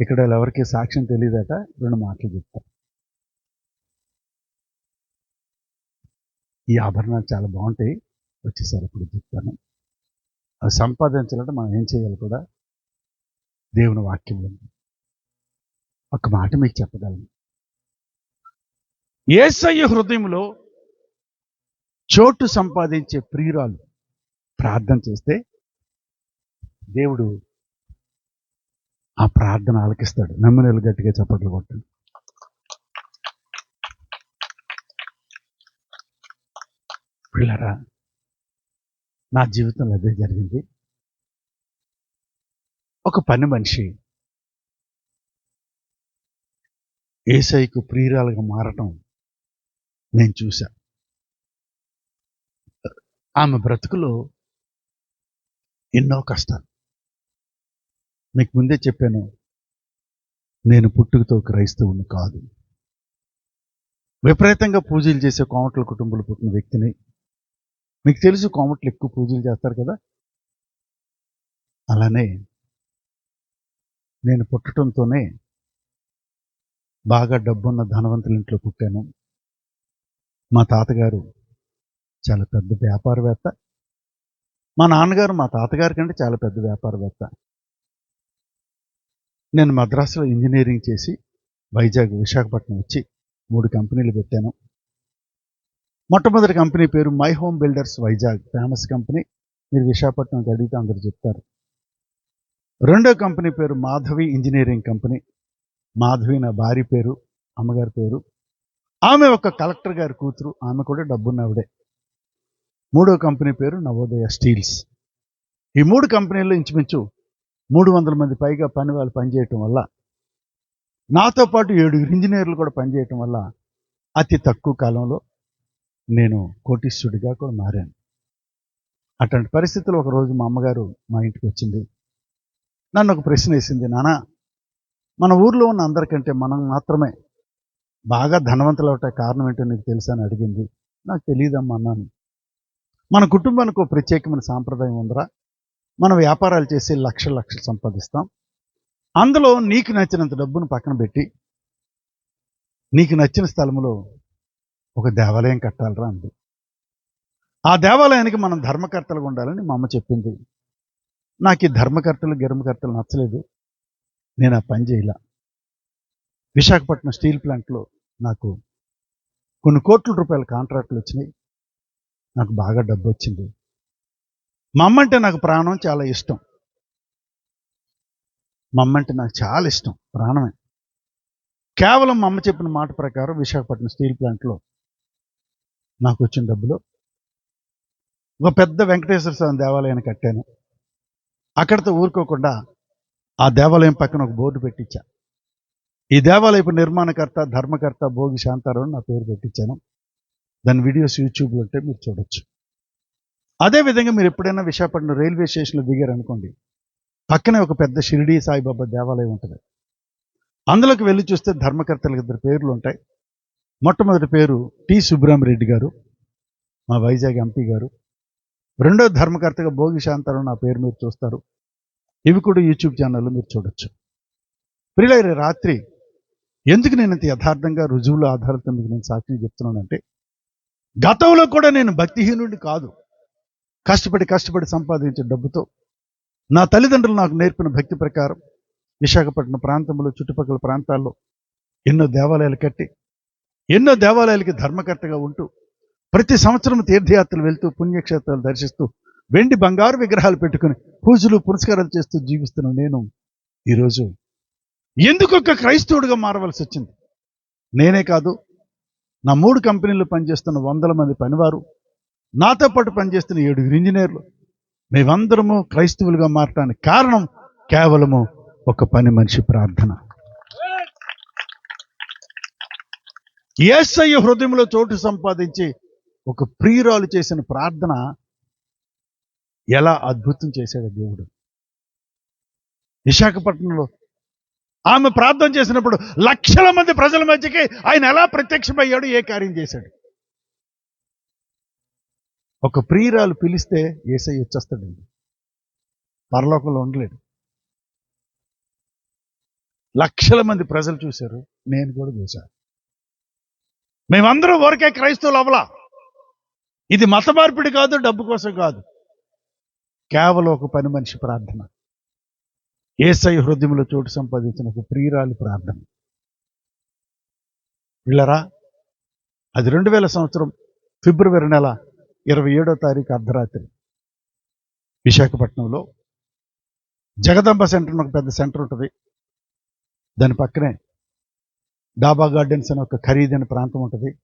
ఇక్కడ ఎవరికి సాక్ష్యం తెలియదట రెండు మాటలు చెప్తా. ఈ ఆభరణాలు చాలా బాగుంటాయి. వచ్చేసారి ఇప్పుడు చెప్తాను. అవి సంపాదించాలంటే మనం ఏం చేయాలి కూడా? దేవుని వాక్యం ఉంది. ఒక మాట మీకు చెప్పగలను. ఏసయ్య హృదయంలో చోటు సంపాదించే ప్రియురాలు ప్రార్థన చేస్తే దేవుడు ఆ ప్రార్థన ఆలకిస్తాడు. నమ్మినలు గట్టిగా చప్పట్లు కొట్టండి. పిల్లరా నా జీవితంలో అదే జరిగింది. ఒక పని మనిషి ఏసైకు ప్రియురాలుగా మారటం నేను చూశా. ఆమె బ్రతుకులో ఎన్నో కష్టాలు. మీకు ముందే చెప్పాను. నేను పుట్టుకతో క్రైస్తవుని కాదు. విపరీతంగా పూజలు చేసే కోమట్ల కుటుంబాలు పుట్టిన వ్యక్తిని. మీకు తెలుసు కోమట్లు ఎక్కువ పూజలు చేస్తారు కదా? అలానే నేను పుట్టడంతోనే బాగా డబ్బున్న ధనవంతుల ఇంట్లో పుట్టాను. మా తాతగారు చాలా పెద్ద వ్యాపారవేత్త. మా నాన్నగారు మా తాతగారి కంటే చాలా పెద్ద వ్యాపారవేత్త. నేను మద్రాసులో ఇంజనీరింగ్ చేసి వైజాగ్ విశాఖపట్నం వచ్చి మూడు కంపెనీలు పెట్టాను. మొట్టమొదటి కంపెనీ పేరు my home builders Vizag famous company. మీరు విశాఖపట్నం అడిగితే అందరు చెప్తారు. రెండో కంపెనీ పేరు మాధవి ఇంజనీరింగ్ కంపెనీ. మాధవి నా భార్య పేరు అమ్మగారి పేరు. ఆమె ఒక కలెక్టర్ గారి కూతురు ఆమె కూడా డబ్బున్నవిడే. మూడో కంపెనీ పేరు నవోదయ స్టీల్స్. ఈ మూడు కంపెనీల్లో ఇంచుమించు మూడు వందల మంది పైగా పని వాళ్ళు పనిచేయటం వల్ల నాతో పాటు ఏడుగురు ఇంజనీర్లు కూడా పనిచేయటం వల్ల అతి తక్కువ కాలంలో నేను కోటీశ్వరుడిగా కూడా మారాను. అటువంటి పరిస్థితులు ఒకరోజు మా అమ్మగారు మా ఇంటికి వచ్చింది. నన్ను ఒక ప్రశ్న వేసింది నాన్న మన ఊర్లో ఉన్న అందరికంటే మనం మాత్రమే బాగా ధనవంతులు అవట కారణం ఏంటో నీకు తెలుసా? అని అడిగింది. నాకు తెలియదమ్మా అన్నాను. మన కుటుంబానికి ఒక ప్రత్యేకమైన సాంప్రదాయం ఉందరా. మనం వ్యాపారాలు చేసి లక్ష లక్షలు సంపాదిస్తాం. అందులో నీకు నచ్చినంత డబ్బును పక్కన పెట్టి నీకు నచ్చిన స్థలంలో ఒక దేవాలయం కట్టాలరా అంది. ఆ దేవాలయానికి మనం ధర్మకర్తలుగా ఉండాలని మా అమ్మ చెప్పింది. నాకు ఈ ధర్మకర్తలు గిర్మకర్తలు నచ్చలేదు. నేను ఆ పని చేయలే. విశాఖపట్నం స్టీల్ ప్లాంట్లో నాకు కొన్ని కోట్ల రూపాయల కాంట్రాక్టులు వచ్చినాయి. నాకు బాగా డబ్బు వచ్చింది. మా అమ్మ అంటే నాకు ప్రాణం చాలా ఇష్టం. మా అమ్మ అంటే నాకు చాలా ఇష్టం ప్రాణమే. కేవలం మా అమ్మ చెప్పిన మాట ప్రకారం విశాఖపట్నం స్టీల్ ప్లాంట్లో నాకు వచ్చిన డబ్బులు. ఒక పెద్ద వెంకటేశ్వర స్వామి దేవాలయాన్ని కట్టాను. అక్కడితో ఊరుకోకుండా ఆ దేవాలయం పక్కన ఒక బోర్డు పెట్టించా. ఈ దేవాలయపు నిర్మాణకర్త ధర్మకర్త భోగి శాంతారావు అని నా పేరు పెట్టించాను. దాని వీడియోస్ యూట్యూబ్లో ఉంటే మీరు చూడొచ్చు. అదేవిధంగా మీరు ఎప్పుడైనా విశాఖపట్నం రైల్వే స్టేషన్లో దిగారనుకోండి పక్కనే ఒక పెద్ద షిరిడీ సాయిబాబా దేవాలయం ఉంటుంది. అందులోకి వెళ్ళి చూస్తే ధర్మకర్తలకు ఇద్దరు పేర్లు ఉంటాయి. మొట్టమొదటి పేరు టి సుబ్రహ్మరెడ్డి గారు మా వైజాగ్ ఎంపీ గారు. రెండో ధర్మకర్తగా భోగి శాంతారావు నా పేరు మీరు చూస్తారు. ఇవి కూడా యూట్యూబ్ ఛానల్లో మీరు చూడొచ్చు. ప్రియులైన రాత్రి ఎందుకు నేను ఇంత యథార్థంగా రుజువుల ఆధారంతో మీకు నేను సాక్షి చెప్తున్నానంటే గతంలో కూడా నేను భక్తిహీనుడిని కాదు. కష్టపడి కష్టపడి సంపాదించే డబ్బుతో నా తల్లిదండ్రులు నాకు నేర్పిన భక్తి ప్రకారం విశాఖపట్నం ప్రాంతంలో చుట్టుపక్కల ప్రాంతాల్లో ఎన్నో దేవాలయాలు కట్టి ఎన్నో దేవాలయాలకి ధర్మకర్తగా ఉంటూ ప్రతి సంవత్సరం తీర్థయాత్రలు వెళ్తూ పుణ్యక్షేత్రాలు దర్శిస్తూ వెండి బంగారు విగ్రహాలు పెట్టుకుని పూజలు పురస్కారాలు చేస్తూ జీవిస్తున్న నేను ఈరోజు. ఎందుకు ఒక క్రైస్తవుడిగా మారవలసి వచ్చింది? నేనే కాదు నా మూడు కంపెనీలు పనిచేస్తున్న వందల మంది పనివారు నాతో పాటు పనిచేస్తున్న ఏడుగురు ఇంజనీర్లు. మేమందరము క్రైస్తవులుగా మారటానికి కారణం కేవలము ఒక పని మనిషి ప్రార్థన. ఏసయ్య హృదయంలో చోటు సంపాదించి ఒక ప్రియురాలు చేసిన ప్రార్థన ఎలా అద్భుతం చేశాడు దేవుడు. విశాఖపట్నంలో ఆమె ప్రార్థన చేసినప్పుడు లక్షల మంది ప్రజల మధ్యకి ఆయన ఎలా ప్రత్యక్షమయ్యాడు ఏ కార్యం చేశాడు. ఒక ప్రియురాలు పిలిస్తే ఏసై వచ్చేస్తాడండి. పరలోకంలో ఉండలేడు. లక్షల మంది ప్రజలు చూశారు నేను కూడా చూశాను. మేమందరం ఊరికే క్రైస్తవులు అవలా ఇది మత మార్పిడి కాదు డబ్బు కోసం కాదు. కేవలం ఒక పని మనిషి ప్రార్థన. ఏసై హృదయంలో చోటు సంపాదించిన ఒక ప్రియురాలి ప్రార్థన. వీళ్ళరా అది రెండు వేల సంవత్సరం ఫిబ్రవరి నెల ఇరవై ఏడో తారీఖు అర్ధరాత్రి విశాఖపట్నంలో జగదంబ సెంటర్ అని ఒక పెద్ద సెంటర్ ఉంటుంది. దాని పక్కనే డాబా గార్డెన్స్ అని ఒక ఖరీదైన ప్రాంతం ఉంటుంది.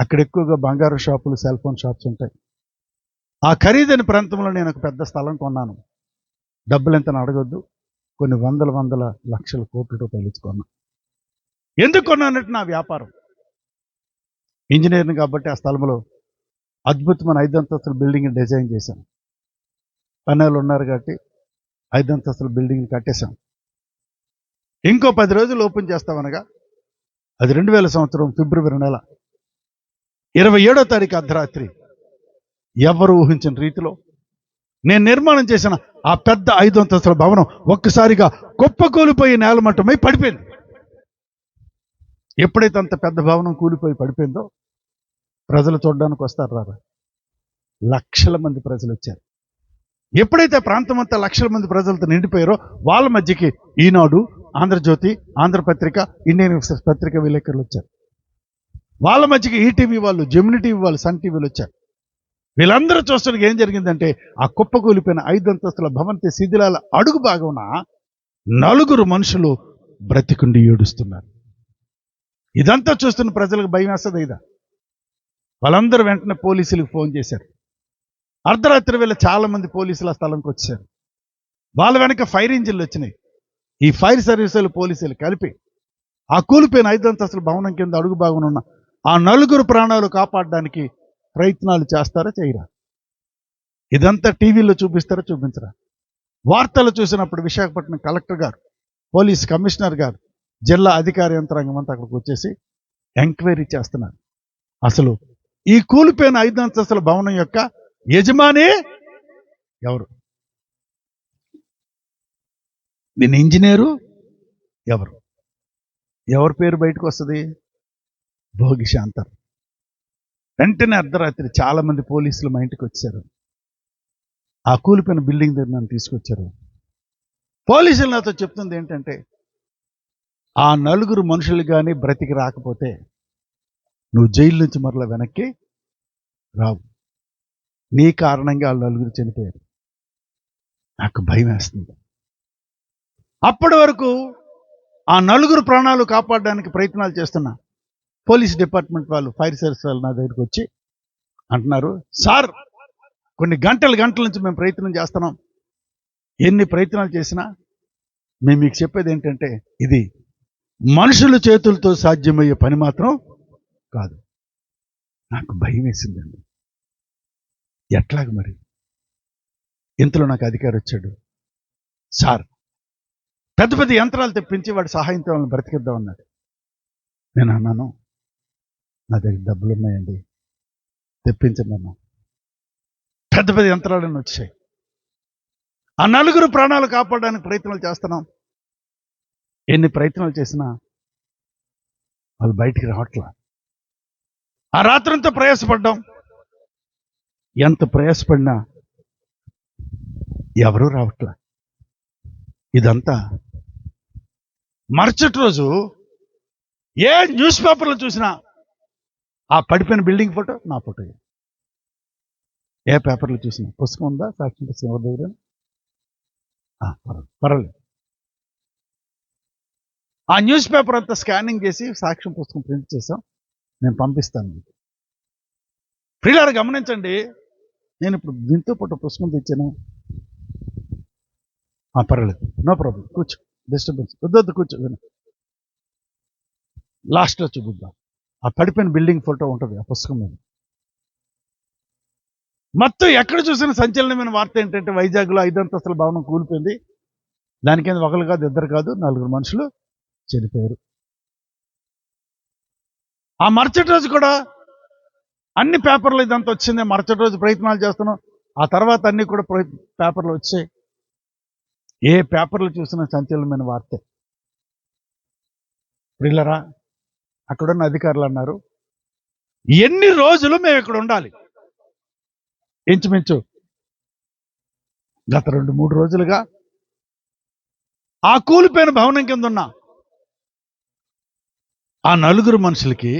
అక్కడ ఎక్కువగా బంగారు షాపులు సెల్ ఫోన్ షాప్స్ ఉంటాయి. ఆ ఖరీదైన ప్రాంతంలో నేను ఒక పెద్ద స్థలం కొన్నాను. డబ్బులు ఎంత అడగొద్దు. కొన్ని వందల వందల లక్షల కోట్ల రూపాయలు ఇచ్చి కొన్నా ఎందుకు కొన్నానంటే నా వ్యాపారం. ఇంజనీర్ని కాబట్టి ఆ స్థలంలో అద్భుతమైన ఐదు అంతస్తుల బిల్డింగ్ డిజైన్ చేశాను. పన్నెలు ఉన్నారు కాబట్టి ఐదు అంతస్తుల బిల్డింగ్ కట్టేశాం. ఇంకో పది రోజులు ఓపెన్ చేస్తామనగా అది రెండు వేల సంవత్సరం ఫిబ్రవరి నెల ఇరవై ఏడో తారీఖు అర్ధరాత్రి ఎవరు ఊహించిన రీతిలో నేను నిర్మాణం చేసిన ఆ పెద్ద ఐదు అంతస్తుల భవనం ఒక్కసారిగా కుప్పకూలిపోయి నేలమట్టమై పడిపోయింది. ఎప్పుడైతే అంత పెద్ద భవనం కూలిపోయి పడిపోయిందో ప్రజలు చూడడానికి వస్తారు రారా. లక్షల మంది ప్రజలు వచ్చారు. ఎప్పుడైతే ప్రాంతం అంతా లక్షల మంది ప్రజలతో నిండిపోయారో వాళ్ళ మధ్యకి ఈనాడు ఆంధ్రజ్యోతి ఆంధ్రపత్రిక ఇండియన్ ఎక్స్ప్రెస్ పత్రిక విలేకరులు వచ్చారు. వాళ్ళ మధ్యకి ఈటీవీ వాళ్ళు జెమిని టీవీ వాళ్ళు సన్ టీవీలు వచ్చారు. వీళ్ళందరూ చూస్తానికి ఏం జరిగిందంటే ఆ కుప్ప కూలిపోయిన ఐదు అంతస్తుల భవంతి శిథిలాల అడుగు భాగమున నలుగురు మనుషులు బ్రతికుండి ఏడుస్తున్నారు. ఇదంతా చూస్తున్న ప్రజలకు భయం వేస్తుంది ఇదా? వాళ్ళందరూ వెంటనే పోలీసులకు ఫోన్ చేశారు. అర్ధరాత్రి వేళ చాలా మంది పోలీసులు ఆ స్థలంకి వచ్చారు. వాళ్ళ వెనక ఫైర్ ఇంజిన్లు వచ్చినాయి. ఈ ఫైర్ సర్వీసులు పోలీసులు కలిపి ఆ కూలిపోయిన ఐదు అంతస్తుల భవనం కింద అడుగు భాగంలో ఉన్న ఆ నలుగురు ప్రాణాలు కాపాడడానికి ప్రయత్నాలు చేస్తారా చేయరా? ఇదంతా టీవీలో చూపిస్తారా చూపించరా? వార్తలు చూసినప్పుడు విశాఖపట్నం కలెక్టర్ గారు పోలీస్ కమిషనర్ గారు జిల్లా అధికార యంత్రాంగం అంతా అక్కడికి వచ్చేసి ఎంక్వైరీ చేస్తున్నారు. అసలు ఈ కూలిపోయిన ఐదు అంతస్తుల భవనం యొక్క యజమాని ఎవరు? దీని ఇంజనీరు ఎవరు? ఎవరి పేరు బయటకు వస్తుంది? భోగిశాంతర్. వెంటనే అర్ధరాత్రి చాలా మంది పోలీసులు మా ఇంటికి వచ్చారు. ఆ కూలిపోయిన బిల్డింగ్ దగ్గర నన్ను తీసుకొచ్చారు. పోలీసులు నాతో చెప్తుంది ఏంటంటే ఆ నలుగురు మనుషులు కానీ బ్రతికి రాకపోతే నువ్వు జైలు నుంచి మరలా వెనక్కి రావు. నీ కారణంగా వాళ్ళు నలుగురు చనిపోయారు. నాకు భయం వేస్తుంది. అప్పటి వరకు ఆ నలుగురు ప్రాణాలు కాపాడడానికి ప్రయత్నాలు చేస్తున్నా పోలీస్ డిపార్ట్మెంట్ వాళ్ళు ఫైర్ సర్వీస్ వాళ్ళు నా దగ్గరికి వచ్చి అంటున్నారు సార్ కొన్ని గంటల గంటల నుంచి మేము ప్రయత్నం చేస్తున్నాం. ఎన్ని ప్రయత్నాలు చేసినా మేము మీకు చెప్పేది ఏంటంటే ఇది మనుషుల చేతులతో సాధ్యమయ్యే పని మాత్రం కాదు. నాకు భయం వేసిందండి. ఎట్లాగ మరి? ఇంతలో నాకు అధికారి వచ్చాడు. సార్ పెద్ద పెద్ద యంత్రాలు తెప్పించి వాడి సహాయంతో వాళ్ళని బ్రతికిద్దాం అన్నాడు. నేను అన్నాను నా దగ్గర డబ్బులు ఉన్నాయండి. తెప్పించండి అన్నా పెద్ద పెద్ద యంత్రాలను వచ్చాయి. ఆ నలుగురు ప్రాణాలు కాపాడడానికి ప్రయత్నాలు చేస్తున్నాం. ఎన్ని ప్రయత్నాలు చేసినా వాళ్ళు బయటికి రావట్లా. ఆ రాత్రంతా ప్రయాసపడ్డాం. ఎంత ప్రయాసపడినా ఎవరూ రావట్లా. ఇదంతా మరుసటి రోజు ఏ న్యూస్ పేపర్లో చూసినా ఆ పడిపోయిన బిల్డింగ్ ఫోటో నా ఫోటో. ఏ పేపర్లో చూసినా పుస్తకం ఉందా సాక్షి పుస్తకం ఎవరి దగ్గర ఆ, పర్వాలేదు పర్వాలేదు. ఆ న్యూస్ పేపర్ అంతా స్కానింగ్ చేసి సాక్ష్యం పుస్తకం ప్రింట్ చేసాం. నేను పంపిస్తాను మీకు. ప్రియులారు గమనించండి. నేను ఇప్పుడు దీంతో పాటు పుస్తకం తెచ్చాను. ఆ, పర్వాలేదు. No problem. కూర్చో. డిస్టర్బెన్స్. వద్దొద్దు కూర్చో. విను. లాస్ట్లో చూపిద్దాం. ఆ పడిపోయిన బిల్డింగ్ ఫోటో ఉంటుంది ఆ పుస్తకం మీద. మొత్తం ఎక్కడ చూసిన సంచలనమైన వార్త ఏంటంటే వైజాగ్లో ఐదంతస్తుల భవనం కూలిపోయింది. దానికేంది ఒకరు కాదు ఇద్దరు కాదు నలుగురు మనుషులు చనిపోయారు. ఆ మరుసటి రోజు కూడా అన్ని పేపర్లు ఇదంతా వచ్చింది. మరుసటి రోజు ప్రయత్నాలు చేస్తున్నాం. ఆ తర్వాత అన్ని కూడా పేపర్లు వచ్చాయి ఏ పేపర్లు చూసినా సంచలనమైన వార్తే. ప్రిల్లరా అక్కడున్న అధికారులు అన్నారు ఎన్ని రోజులు మేము ఇక్కడ ఉండాలి? ఇంచుమించు గత రెండు మూడు రోజులుగా ఆ కూలిపోయిన భవనం కింద ఉన్నా ఆ నలుగురు మనుషులకి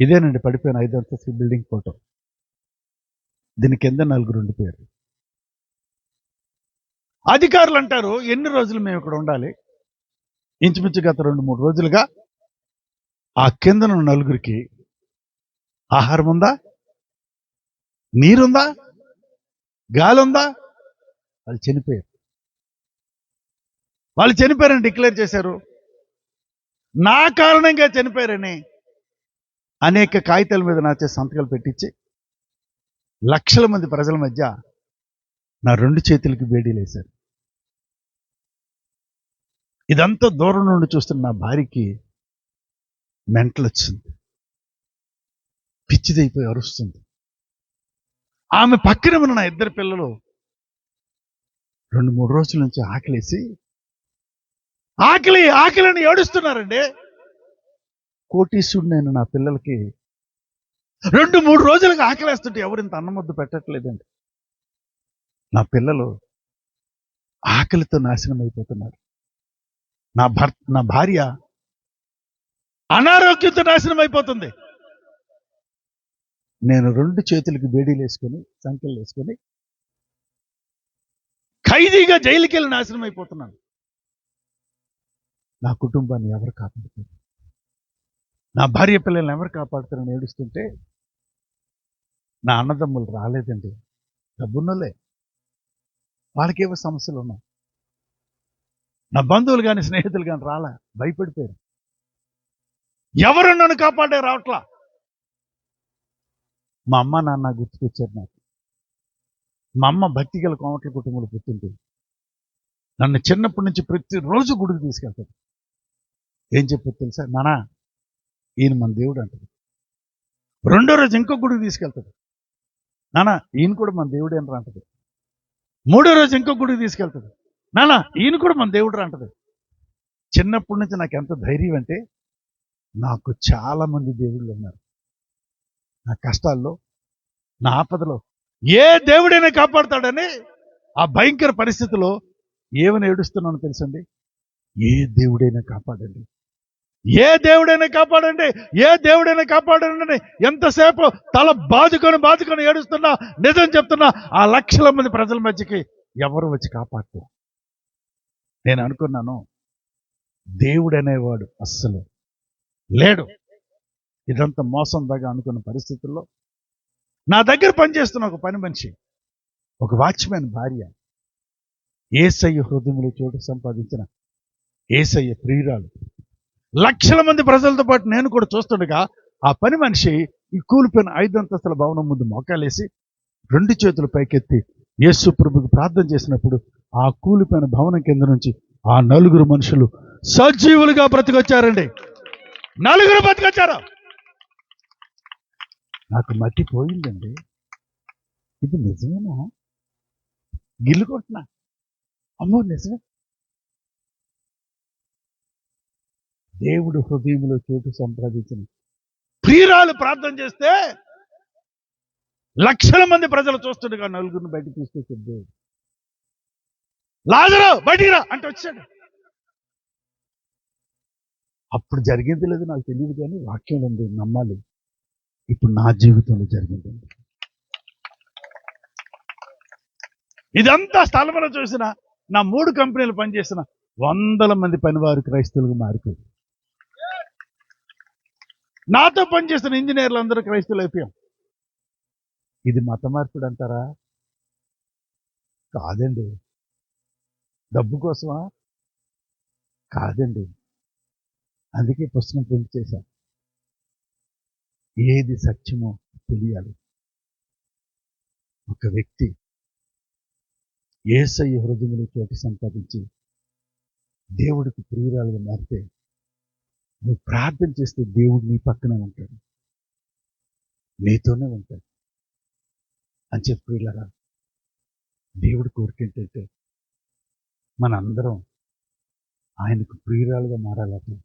ఇదేనండి పడిపోయిన ఐదు అంతస్తు బిల్డింగ్ ఫోటో. దీని కింద నలుగురు ఉండిపోయారు. అధికారులు అంటారు ఎన్ని రోజులు మేము ఇక్కడ ఉండాలి? ఇంచుమించు గత రెండు మూడు రోజులుగా ఆ కిందన నలుగురికి ఆహారం ఉందా? నీరుందా? గాలి ఉందా? వాళ్ళు చనిపోయారు. వాళ్ళు చనిపోయారని డిక్లేర్ చేశారు. నా కారణంగా చనిపోయారని అనేక కాగితాల మీద నాచే సంతకాలు పెట్టించి లక్షల మంది ప్రజల మధ్య నా రెండు చేతులకి వేడీలేశారు ఇదంతా దూరం నుండి చూస్తున్న నా భార్యకి మెంటలు వచ్చింది. పిచ్చిదైపోయి అరుస్తుంది. ఆమె పక్కన ఉన్న నా ఇద్దరు పిల్లలు రెండు మూడు రోజుల నుంచి ఆకలేసి ఆకలి ఆకలి అని ఏడుస్తున్నారండి. కోటీశ్వరుడు నేను నా పిల్లలకి రెండు మూడు రోజులుగా ఆకలేస్తుంటే ఎవరు ఇంత అన్నముద్దు పెట్టట్లేదండి. నా పిల్లలు ఆకలితో నాశనం అయిపోతున్నారు. నా భర్త నా భార్య అనారోగ్యంతో నాశనం అయిపోతుంది. నేను రెండు చేతులకి బేడీలు వేసుకొని సంఖ్యలు వేసుకొని ఖైదీగా జైలుకి వెళ్ళి నాశనం అయిపోతున్నాను. నా కుటుంబాన్ని ఎవరు కాపాడుతారు? నా భార్య పిల్లల్ని ఎవరు కాపాడుతారని ఏడుస్తుంటే నా అన్నదమ్ములు రాలేదండి. డబ్బున్నలే వాళ్ళకేవో సమస్యలు ఉన్నాయి నా బంధువులు కానీ స్నేహితులు కానీ రాలా భయపడిపోయారు. ఎవరు నన్ను కాపాడే రావట్లా? మా అమ్మ నాన్న గుర్తుకొచ్చారు నాకు. మా అమ్మ భక్తి గల కోమట్ల కుటుంబంలో పుట్టింది. నన్ను చిన్నప్పటి నుంచి ప్రతిరోజు గుడికి తీసుకెళ్తాడు ఏం చెప్పదు తెలుసా? నానా ఈయన మన దేవుడు అంటాడు. రెండో రోజు ఇంకో గుడికి తీసుకెళ్తాడు. నానా ఈయన కూడా మన దేవుడు అని అంటది మూడో రోజు ఇంకో గుడికి తీసుకెళ్తాడు. నానా ఈయన కూడా మన దేవుడు అంటది చిన్నప్పటి నుంచి నాకు ఎంత ధైర్యం అంటే నాకు చాలా మంది దేవుళ్ళు ఉన్నారు. నా కష్టాల్లో నా ఆపదలో ఏ దేవుడైనా కాపాడుతాడని ఆ భయంకర పరిస్థితిలో ఏమని ఏడుస్తున్నానో తెలుసండి ఏ దేవుడైనా కాపాడండి. ఏ దేవుడైనా కాపాడండి. ఏ దేవుడైనా కాపాడండి. ఎంతసేపు తల బాదుకొని బాదుకొని ఏడుస్తున్నా నిజం చెప్తున్నా ఆ లక్షల మంది ప్రజల మధ్యకి ఎవరు వచ్చి కాపాడతారు నేను అనుకున్నాను దేవుడు అనేవాడు అస్సలు లేడు. ఇదంతా మోసం దాకా అనుకున్న పరిస్థితుల్లో నా దగ్గర పనిచేస్తున్న ఒక పని మనిషి ఒక వాచ్మెన్ భార్య ఏసయ్య హృదయంలో చోటు సంపాదించిన ఏసయ్య ప్రియురాలు. లక్షల మంది ప్రజలతో పాటు నేను కూడా చూస్తుండగా ఆ పని మనిషి ఈ కూలిపోయిన ఐదంతస్తుల భవనం ముందు మోకాలేసి రెండు చేతులు పైకెత్తి యేసు ప్రభుకి ప్రార్థన చేసినప్పుడు ఆ కూలిపోయిన భవనం కింద నుంచి ఆ నలుగురు మనుషులు సజీవులుగా బ్రతికొచ్చారండి. నలుగురు బ్రతికొచ్చారు. నాకు మట్టి పోయిందండి. ఇది నిజమేనా? గిల్లు కొట్టినా అమ్మో నిజమే. దేవుడు హృదయంలో చోటు సంప్రదించిన ప్రియురాలు ప్రార్థన చేస్తే లక్షల మంది ప్రజలు చూస్తుండగా నలుగురిని బయటకు తీసుకొచ్చాడు దేవుడు. లాజరు బయటికి రా అంటే వచ్చాడు. అప్పుడు జరిగింది లేదు నాకు తెలియదు కానీ వాక్యం ఉంది నమ్మాలి. ఇప్పుడు నా జీవితంలో జరిగింది ఇదంతా స్థలంలో చూసిన నా మూడు కంపెనీలు పనిచేసిన వందల మంది పనివారు క్రైస్తవులుగా మారిపోయారు. నాతో పనిచేసిన ఇంజనీర్లు అందరూ క్రైస్తవులు అయిపోయాం. ఇది మత మార్పుడు అంటారా? కాదండి. డబ్బు కోసమా? కాదండి. అందుకే పుస్తకం ప్రింట్ చేశాను ఏది సత్యమో తెలియాలి. ఒక వ్యక్తి ఏసయ్య హృదయంలో చోటు సంపాదించి దేవుడికి ప్రియురాలుగా మారితే నువ్వు ప్రార్థన చేస్తే దేవుడు నీ పక్కనే ఉంటాడు. నీతోనే ఉంటాడు. అని చెప్పి ఇలాగా దేవుడు కోరికేంటంటే మనందరం ఆయనకు ప్రియురాలుగా మారాలట.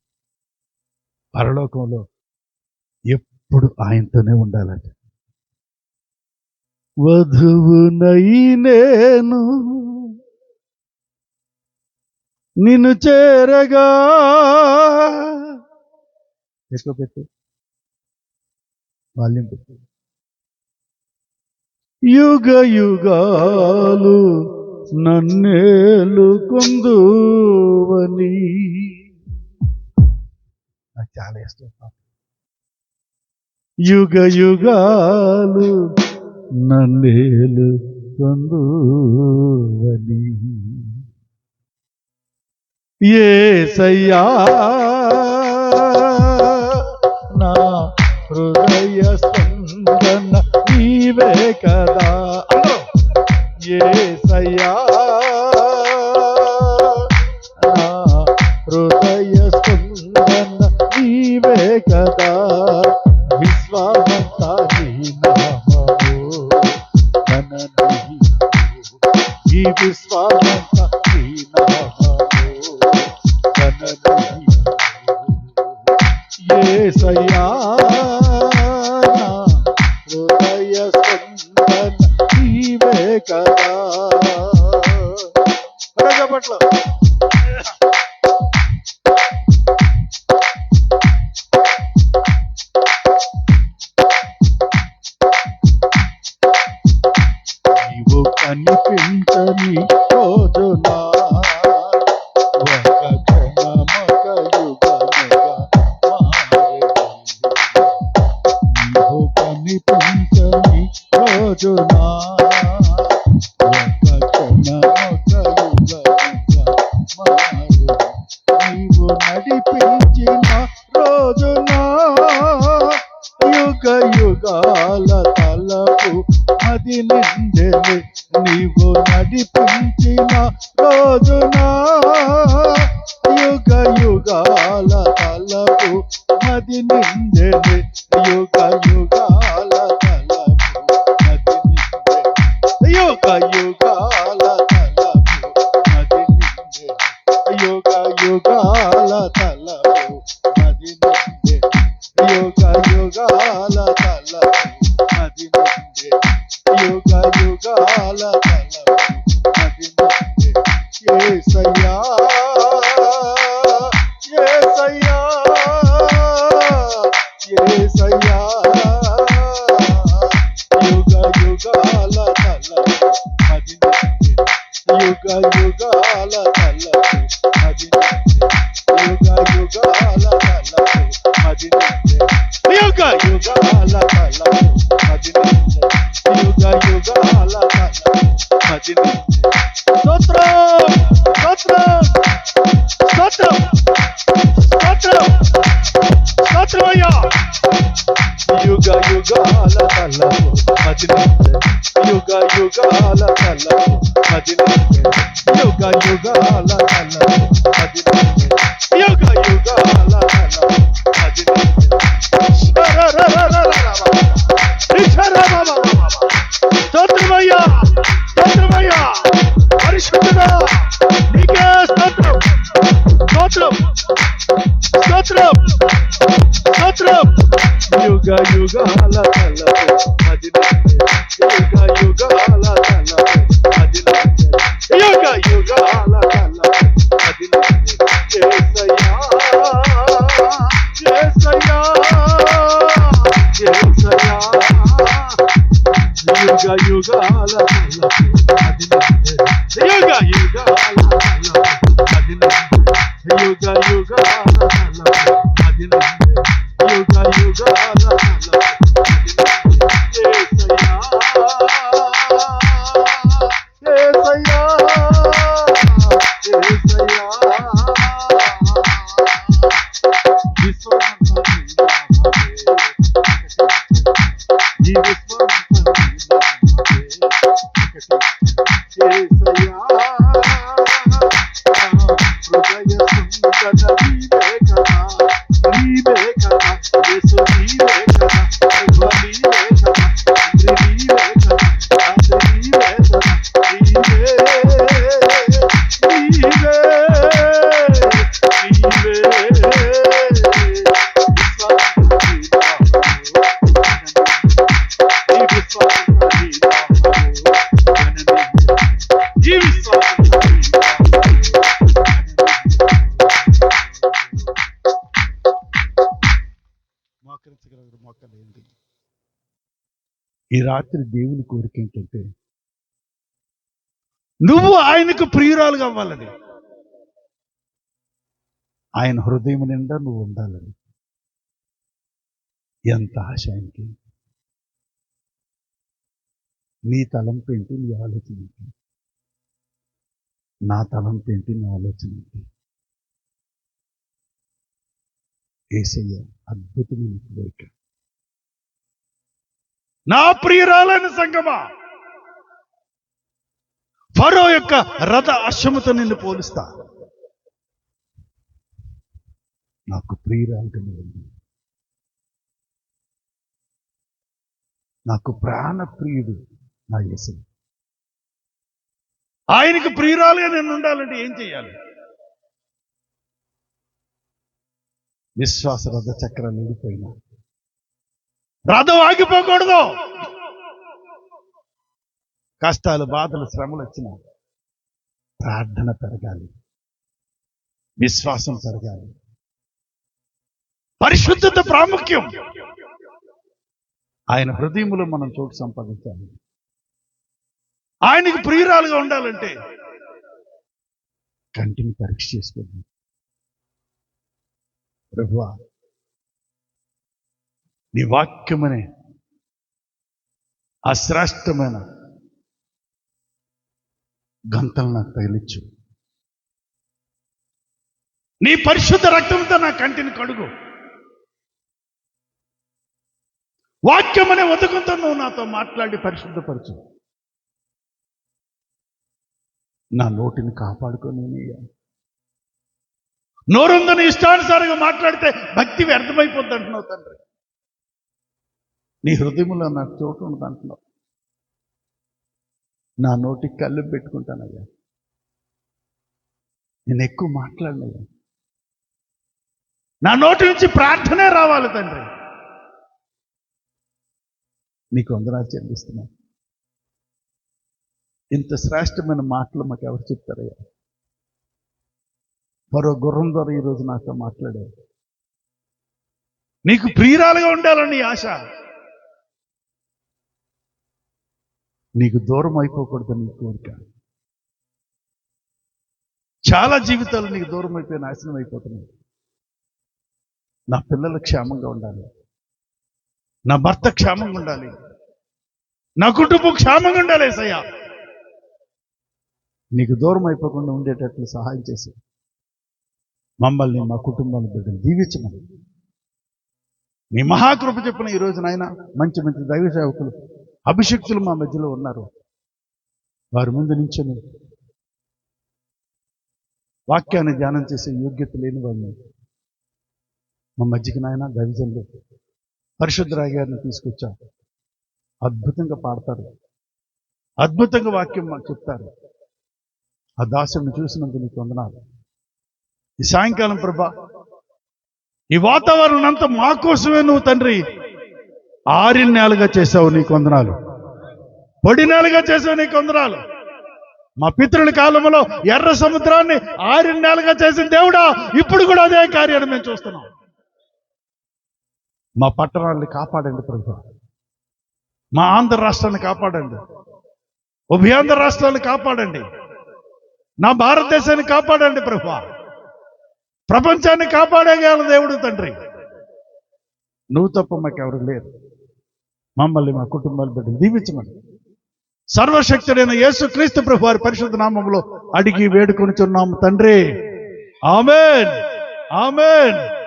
పరలోకంలో ఎప్పుడు ఆయనతోనే ఉండాలట. వధువునై నేను నిన్ను చేరగా ఎక్కువ పెట్టు బాల్యం పెట్టు యుగ యుగాలు నన్నేలు కొందువని. నాకు చాలా ఇష్టం యుగ యుగాలు నన్నేలు కొందువని. ఏ సయ్యా హృదయ స్పందన నీవే కదా. ఏ ఏసయ్యా! హృదయ స్పందన నీవే కదా. విశ్వాస রজনী রজনা। యుగాల కల మదిన యుగ యుగాల మోకరించగలరు మోకలేదు ఈ రాత్రి దేవుని కోరిక ఏంటంటే నువ్వు ఆయనకు ప్రియురాలుగా అవ్వాలని. ఆయన హృదయం నిండా నువ్వు ఉండాలని. ఎంత ఆశ ఆయనకి. నీ తలంపు ఏంటి? నీ ఆలోచన ఏంటి? నా తలంపు ఏంటి? నా ఆలోచన ఏంటి? ఏసయ్య అద్భుతమైన కోరిక నా ప్రియురాలైన సంగమా! ఫరో యొక్క రథ అశ్వముతో నిన్ను పోలుస్తా. నాకు ప్రియురాలుగా ఉంది. నాకు ప్రాణ ప్రియుడు నా యేసు. ఆయనకు ప్రియురాలుగా నేను ఉండాలంటే ఏం చేయాలి? విశ్వాస రథ చక్రం నిండిపోయినా. రథం ఆగిపోకూడదు. కష్టాలు బాధలు శ్రమలు వచ్చినా ప్రార్థన పెరగాలి. విశ్వాసం పెరగాలి. పరిశుద్ధత ప్రాముఖ్యం. ఆయన హృదయంలో మనం చోటు సంపాదించాలి. ఆయనకి ప్రియురాలుగా ఉండాలంటే కంటిని పరీక్ష చేసుకోండి ప్రభువా నీ వాక్యమనే ఆ శ్రేష్టమైన గంతలు నాకు తగిలించు. నీ పరిశుద్ధ రక్తంతో నా కంటిని కడుగు. వాక్యం అనే ఉదకంతో నువ్వు నాతో మాట్లాడి పరిశుద్ధపరచు. నా నోటిని కాపాడుకొని నోరుందని ఇష్టానుసారంగా మాట్లాడితే భక్తి వ్యర్థమైపోద్ది అంటున్నావు తండ్రి. నీ హృదయంలో నాకు చోటు ఉంది అంటున్నావు. నా నోటికి కళ్ళు పెట్టుకుంటానయ్యా. నేను ఎక్కువ మాట్లాడినయ్యా. నా నోటి నుంచి ప్రార్థనే రావాలి తండ్రి. నీకు వందనాలు చెల్లిస్తున్నాను ఇంత శ్రేష్టమైన మాటలు మాకు ఎవరు చెప్తారయ్యా? మరో గుర్రం ద్వారా ఈరోజు నాతో మాట్లాడారు. నీకు ప్రియురాలుగా ఉండాలని ఆశ. నీకు దూరం అయిపోకూడదు నీ కోరిక. చాలా జీవితాలు నీకు దూరం అయిపోయి నాశనం అయిపోతున్నాయి. నా పిల్లలు క్షేమంగా ఉండాలి. నా భర్త క్షేమంగా ఉండాలి. నా కుటుంబం క్షేమంగా ఉండాలి సయ్యా నీకు దూరం అయిపోకుండా ఉండేటట్లు సహాయం చేసి మమ్మల్ని మా కుటుంబాన్ని బిడ్డలు దీవించమని. నీ మహాకృప చెప్పిన ఈ నాయన మంచి మంచి దైవ సేవకులు అభిషక్తులు మా మధ్యలో ఉన్నారు. వారి ముందు నించొని వాక్యాన్ని ధ్యానం చేసే యోగ్యత లేని వాళ్ళని మా మధ్యకి నాయన దైవజనులు పరిశుద్ధరాయ్ గారిని తీసుకొచ్చాం. అద్భుతంగా పాడతారు. అద్భుతంగా వాక్యం మాకు చెప్తారు. ఆ దాసుని చూసినందుకు నీకు వందనాలు. ఈ సాయంకాలం ప్రభా ఈ వాతావరణం అంతా మా కోసమే నువ్వు తండ్రి. ఆరిన నేలగా చేసావు నీ కొందనాలు పొడి నేలగా చేసావు నీ కొందనాలు మా పితృల కాలంలో ఎర్ర సముద్రాన్ని ఆరిన నేలగా చేసిన దేవుడా ఇప్పుడు కూడా అదే కార్యాన్ని మేము చూస్తున్నాం. మా పట్టణాన్ని కాపాడండి ప్రభు. మా ఆంధ్ర రాష్ట్రాన్ని కాపాడండి. ఉభయాంధ్ర రాష్ట్రాన్ని కాపాడండి. నా భారతదేశాన్ని కాపాడండి ప్రభు. ప్రపంచాన్ని కాపాడగల దేవుడు తండ్రి. నువ్వు తప్ప మాకెవరు లేరు. మమ్మల్ని మా కుటుంబాలు బిడ్డలు దీవించమని. సర్వశక్తుడైన యేసు క్రీస్తు ప్రభు వారి పరిశుద్ధ నామంలో అడిగి వేడుకొనిచున్నాము తండ్రి. ఆమెన్. ఆమెన్.